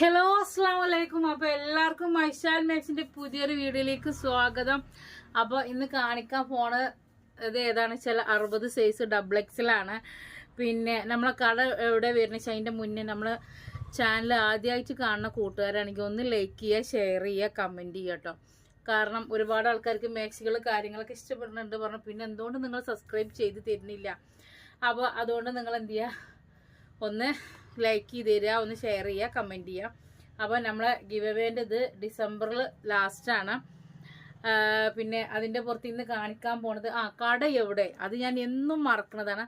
Hello അസ്സാം വലൈക്കും അപ്പൊ എല്ലാവർക്കും മൈഷാൽ മാക്സിന്റെ പുതിയൊരു വീഡിയോയിലേക്ക് സ്വാഗതം. അപ്പൊ ഇന്ന് കാണിക്കാൻ പോണ ഇത് ഏതാണ്? വെച്ചാൽ അറുപത് സൈസ് ഡബിൾ എക്സിലാണ് പിന്നെ നമ്മളെ കട എവിടെ വരുന്ന വെച്ചാൽ അതിന്റെ മുന്നേ നമ്മൾ ചാനൽ ആദ്യമായിട്ട് കാണുന്ന കൂട്ടുകാരാണെങ്കിൽ ഒന്ന് ലൈക്ക് ചെയ്യുക ഷെയർ ചെയ്യുക കമന്റ് ചെയ്യുക കേട്ടോ കാരണം ഒരുപാട് ആൾക്കാർക്ക് മാക്സികൾ കാര്യങ്ങളൊക്കെ ഇഷ്ടപ്പെടുന്നുണ്ട് പറഞ്ഞു പിന്നെ എന്തുകൊണ്ട് നിങ്ങൾ സബ്സ്ക്രൈബ് ചെയ്ത് തരുന്നില്ല? അപ്പോൾ അതുകൊണ്ട് നിങ്ങൾ എന്ത് ചെയ്യുക? ഒന്ന് ലൈക്ക് ചെയ്ത് തരിക ഒന്ന് ഷെയർ ചെയ്യുക കമന്റ് ചെയ്യുക അപ്പോൾ നമ്മളെ ഗിവ് അവേന്റെ ഇത് ഡിസംബറിൽ ലാസ്റ്റാണ് പിന്നെ അതിന്റെ പുറത്ത് ഇന്ന് കാണിക്കാൻ പോണത് ആ കട എവിടെ? അത് ഞാൻ എന്നും മറക്കുന്നതാണ്.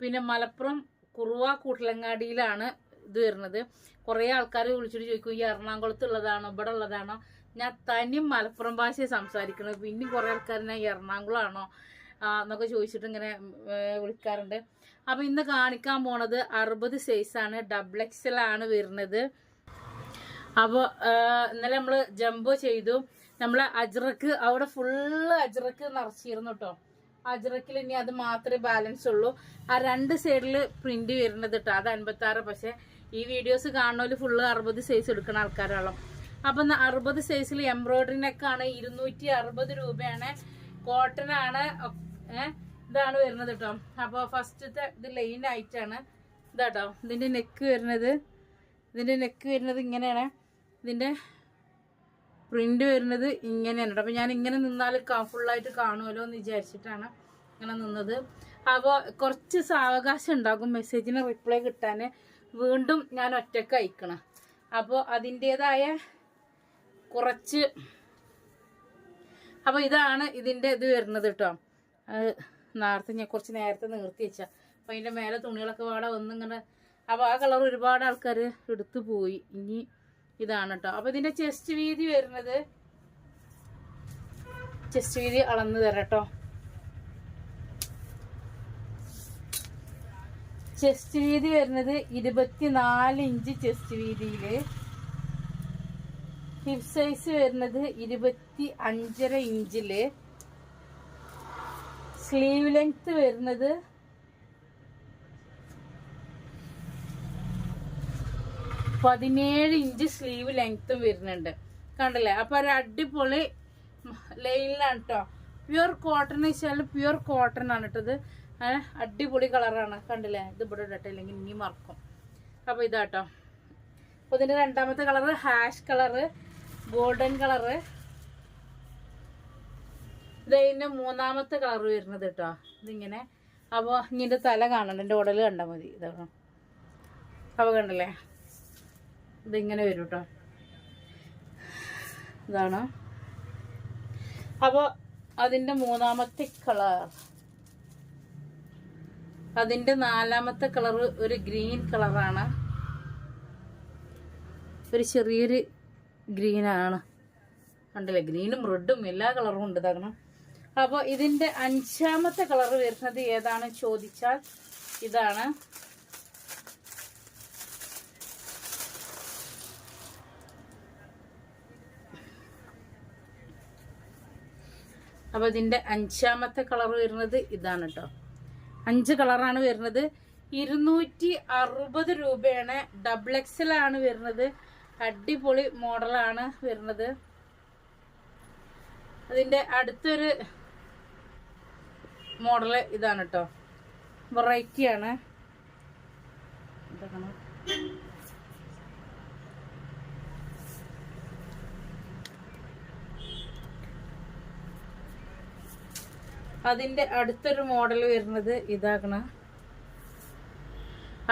പിന്നെ മലപ്പുറം കുറുവ കൂട്ടലങ്ങാടിയിലാണ് ഇത് വരുന്നത്. കുറേ ആൾക്കാർ വിളിച്ചിട്ട് ചോദിക്കും ഈ എറണാകുളത്തുള്ളതാണോ ഇവിടെ ഉള്ളതാണോ? ഞാൻ തനി മലപ്പുറം ഭാഷയെ സംസാരിക്കുന്നത്. പിന്നെ കുറേ ആൾക്കാർ ഞാൻ എറണാകുളമാണോ? എന്നൊക്കെ ചോദിച്ചിട്ട് ഇങ്ങനെ വിളിക്കാറുണ്ട്. അപ്പൊ ഇന്ന് കാണിക്കാൻ പോണത് അറുപത് സൈസാണ് ഡബിൾ എക്സൽ ആണ് വരുന്നത്. അപ്പോൾ ഇന്നലെ നമ്മൾ ജംബോ ചെയ്തു. നമ്മൾ അജ്രക്ക് അവിടെ ഫുള്ള് അജ്രക്ക് നിറച്ചിരുന്നു കേട്ടോ അജ്രക്കിൽ ഇനി അത് മാത്രമേ ബാലൻസ് ഉള്ളൂ. ആ രണ്ട് സൈഡിൽ പ്രിന്റ് വരുന്നത് കേട്ടോ അത് അൻപത്തി ആറ് പക്ഷെ ഈ വീഡിയോസ് കാണുന്നവര് ഫുള്ള് അറുപത് സൈസ് എടുക്കുന്ന ആൾക്കാരാണല്ലോ. അപ്പൊ അറുപത് സൈസിൽ എംബ്രോയിഡറിനൊക്കെയാണ് ഇരുന്നൂറ്റി അറുപത് രൂപയാണ്. കോട്ടൺ ആണ് ഇതാണ് വരുന്നത് കേട്ടോ അപ്പൊ ഫസ്റ്റത്തെ ഇത് ലൈൻ ആയിട്ടാണ് ഇതാട്ടോ ഇതിന്റെ നെക്ക് വരുന്നത്. ഇതിന്റെ നെക്ക് വരുന്നത് ഇങ്ങനെയാണ്. ഇതിന്റെ പ്രിന്റ് വരുന്നത് ഇങ്ങനെയാണ് കേട്ടോ അപ്പൊ ഞാൻ ഇങ്ങനെ നിന്നാൽ ഫുള്ളായിട്ട് കാണുമല്ലോ എന്ന് വിചാരിച്ചിട്ടാണ് ഇങ്ങനെ നിന്നത്. അപ്പോൾ കുറച്ച് സാവകാശം ഉണ്ടാകും മെസ്സേജിന് റിപ്ലൈ കിട്ടാൻ വീണ്ടും ഞാൻ ഒറ്റയ്ക്ക് അയക്കണം. അപ്പോൾ അതിന്റെതായ കുറച്ച് അപ്പോൾ ഇതാണ് ഇതിന്റെ ഇത് വരുന്നത് കേട്ടോ അത് നേരത്തെ ഞാൻ കുറച്ച് നേരത്തെ നിർത്തി വെച്ചാ. അപ്പം അതിന്റെ മേലെ തുണികളൊക്കെ വാടാ ഒന്നിങ്ങനെ അപ്പോൾ ആ കളർ ഒരുപാട് ആൾക്കാർ എടുത്തു പോയി. ഇനി ഇതാണ് കേട്ടോ അപ്പോൾ ഇതിന്റെ ചെസ്റ്റ് വീതി വരുന്നത് ചെസ്റ്റ് വീതി അളന്ന് തരാം കേട്ടോ ചെസ്റ്റ് വീതി വരുന്നത് ഇരുപത്തിനാല് ഇഞ്ച് ചെസ്റ്റ് വീതിയിൽ. ഹിപ് സൈസ് വരുന്നത് ഇരുപത്തി അഞ്ചര ഇഞ്ചിൽ. സ്ലീവ് ലെങ്ത് വരുന്നത് പതിനേഴ് ഇഞ്ച് സ്ലീവ് ലെങ്ത്തും വരുന്നുണ്ട്. കണ്ടല്ലേ? അപ്പൊ ഒരു അടിപൊളി ലൈനിലാണ് കേട്ടോ പ്യുർ കോട്ടൺ വെച്ചാൽ പ്യുർ കോട്ടൺ ആണ് കേട്ടത് അടിപൊളി കളറാണ് കണ്ടില്ലേ? ഇത് ഇവിടെ ഇടട്ടെ അല്ലെങ്കിൽ ഇനി മറക്കും. അപ്പൊ ഇതാട്ടോ അപ്പൊ ഇതിന്റെ രണ്ടാമത്തെ colour ash colour golden colour ഇത് ഇതിന്റെ മൂന്നാമത്തെ കളർ വരുന്നത് കേട്ടോ ഇതിങ്ങനെ. അപ്പോൾ ഇങ്ങനെ തല കാണണം. എന്റെ ഉടൽ കണ്ടാൽ മതി. ഇതാണ് അപ്പോൾ കണ്ടല്ലേ? ഇതിങ്ങനെ വരും കേട്ടോ ഇതാണ്? അപ്പോൾ അതിന്റെ മൂന്നാമത്തെ കളർ അതിന്റെ നാലാമത്തെ കളർ ഒരു ഗ്രീൻ കളറാണ് ഒരു ചെറിയൊരു ഗ്രീനാണ് കണ്ടില്ലേ? ഗ്രീനും റെഡും എല്ലാ കളറും ഉണ്ട്. ഇതാകണം അപ്പോൾ ഇതിന്റെ അഞ്ചാമത്തെ കളർ വരുന്നത് ഏതാണ് ചോദിച്ചാൽ ഇതാണ്. അപ്പോൾ ഇതിന്റെ അഞ്ചാമത്തെ കളർ വരുന്നത് ഇതാണ് കേട്ടോ അഞ്ച് കളറാണ് വരുന്നത്. ഇരുന്നൂറ്റി അറുപത് രൂപയാണ്. ഡബിൾ എക്സലാണ് വരുന്നത്. അടിപൊളി മോഡലാണ് വരുന്നത്. അതിന്റെ അടുത്തൊരു മോഡൽ ഇതാണ് കേട്ടോ വെറൈറ്റി ആണ്. അതിന്റെ അടുത്തൊരു മോഡൽ വരുന്നത് ഇതാക്കണ.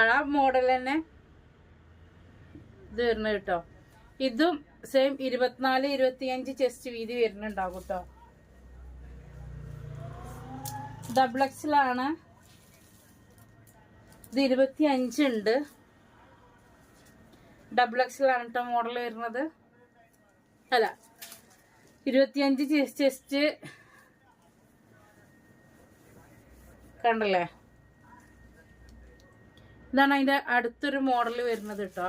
ആ മോഡൽ തന്നെ ഇത് വരുന്നത് കേട്ടോ ഇതും സെയിം ഇരുപത്തിനാല് ഇരുപത്തിയഞ്ച് ചെസ്റ്റ് വീതി വരുന്നുണ്ടാവും കേട്ടോ ഡബിൾ എക്സിലാണ് ഇത് ഇരുപത്തി അഞ്ചുണ്ട് ഡബിൾ എക്സിലാണ് കേട്ടോ മോഡൽ വരുന്നത്. അല്ല ഇരുപത്തിയഞ്ച് ചെസ്റ്റ് കണ്ടല്ലേ? ഇതാണ് അതിന്റെ അടുത്തൊരു മോഡൽ വരുന്നത് കേട്ടോ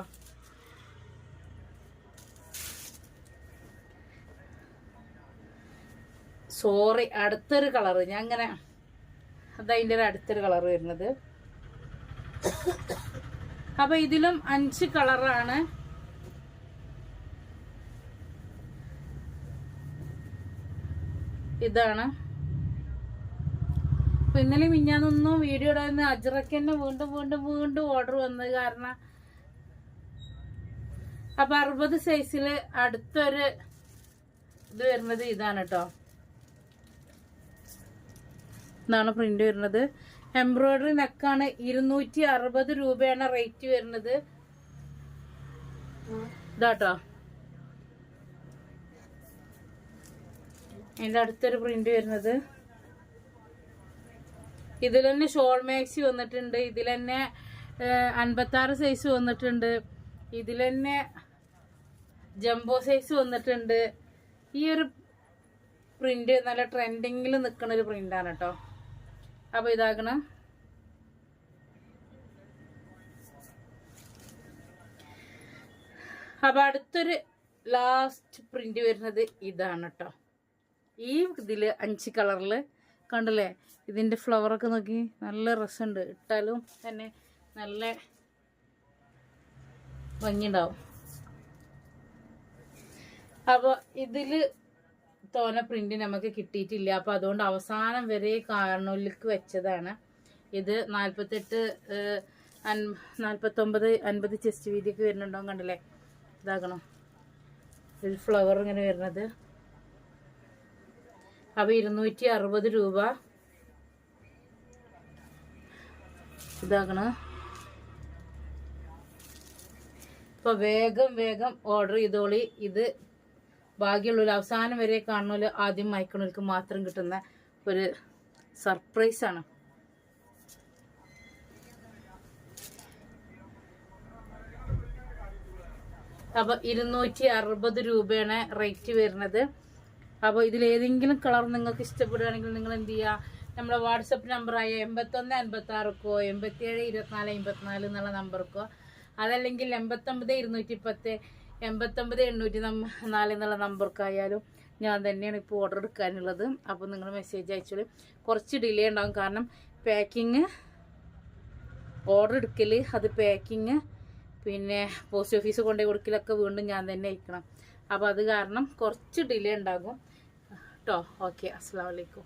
സോറി അടുത്തൊരു കളറ്. ഞാൻ അങ്ങനെ അതാ ഇതിന്റെ ഒരു അടുത്തൊരു കളർ വരുന്നത്. അപ്പോൾ ഇതിലും അഞ്ച് കളറാണ്. ഇതാണ്. അപ്പം ഇന്നലെ മിഞ്ഞാന്നൊന്നും വീഡിയോ ഇടാന്ന് അജറക്ക് തന്നെ വീണ്ടും വീണ്ടും വീണ്ടും ഓർഡർ വന്നത് കാരണം അപ്പം അറുപത് സൈസിൽ അടുത്തൊരു ഇത് വരുന്നത് ഇതാണ് കേട്ടോ ഇതാണ് പ്രിന്റ് വരുന്നത്. എംബ്രോയിഡറി നെക്കാണ് ഇരുന്നൂറ്റി അറുപത് രൂപയാണ് റേറ്റ് വരുന്നത്. ഇതാട്ടോ. അതിന്റെ അടുത്തൊരു പ്രിന്റ് വരുന്നത്. ഇതിൽ തന്നെ ഷോൾ മാക്സി വന്നിട്ടുണ്ട്. ഇതിൽ തന്നെ അൻപത്തി ആറ് സൈസ് വന്നിട്ടുണ്ട്. ഇതിൽ തന്നെ ജംബോ സൈസ് വന്നിട്ടുണ്ട്. ഈ ഒരു പ്രിന്റ് നല്ല ട്രെൻഡിങ്ങിൽ നിൽക്കുന്ന ഒരു പ്രിന്റാണ് കേട്ടോ അപ്പൊ ഇതാക്കണം. അപ്പൊ അടുത്തൊരു ലാസ്റ്റ് പ്രിന്റ് വരുന്നത് ഇതാണ് കേട്ടോ ഈ ഇതിൽ അഞ്ച് കളറിൽ കണ്ടല്ലേ? ഇതിന്റെ ഫ്ലവറൊക്കെ നോക്കി നല്ല രസമുണ്ട്. ഇട്ടാലും തന്നെ നല്ല ഭംഗിയുണ്ടാവും. അപ്പോൾ ഇതിൽ തോന പ്രിന്റ് നമുക്ക് കിട്ടിയിട്ടില്ല. അപ്പൊ അതുകൊണ്ട് അവസാനം വരെ കാർണൂലിക്ക് വെച്ചതാണ്. ഇത് നാൽപ്പത്തെട്ട് നാൽപ്പത്തൊമ്പത് അൻപത് ചെസ്റ്റ് വീതിക്ക് വരുന്നുണ്ടോ കണ്ടില്ലേ? ഇതാക്കണം ഒരു ഫ്ലവർ ഇങ്ങനെ വരുന്നത്. അപ്പൊ ഇരുന്നൂറ്റി അറുപത് രൂപ. ഇതാകണം. അപ്പൊ വേഗം വേഗം ഓർഡർ ചെയ്തോളി. ഇത് ഭാഗ്യമുള്ളവർ അവസാനം വരെ കാണുന്നവര് ആദ്യം മയക്കണവർക്ക് മാത്രം കിട്ടുന്ന ഒരു സർപ്രൈസ് ആണ്. അപ്പൊ ഇരുന്നൂറ്റി അറുപത് രൂപയാണ് റേറ്റ് വരുന്നത്. അപ്പോൾ ഇതിൽ ഏതെങ്കിലും കളർ നിങ്ങൾക്ക് ഇഷ്ടപ്പെടുകയാണെങ്കിൽ നിങ്ങൾ എന്ത് ചെയ്യുക നമ്മുടെ വാട്സപ്പ് നമ്പറായ എൺപത്തൊന്ന് ആറുക്കോ എൺപത്തിയേഴ് ഇരുപത്തിനാല് എൺപത്തിനാല് എന്നുള്ള നമ്പർക്കോ അതല്ലെങ്കിൽ എൺപത്തൊമ്പത് ഇരുന്നൂറ്റി പത്ത് എൺപത്തൊമ്പത് എണ്ണൂറ്റി നാല് എന്നുള്ള നമ്പർക്കായാലും ഞാൻ തന്നെയാണ് ഇപ്പോൾ ഓർഡർ എടുക്കാനുള്ളത്. അപ്പോൾ നിങ്ങൾ മെസ്സേജ് അയച്ചോളൂ കുറച്ച് ഡിലേ ഉണ്ടാകും കാരണം പാക്കിങ് ഓർഡർ എടുക്കൽ അത് പാക്കിങ് പിന്നെ പോസ്റ്റ് ഓഫീസ് കൊണ്ടുപോയി കൊടുക്കലൊക്കെ വീണ്ടും ഞാൻ തന്നെ അയക്കണം. അപ്പോൾ അത് കാരണം കുറച്ച് ഡിലേ ഉണ്ടാകും. കേട്ടോ ഓക്കെ അസ്സാം വലൈക്കും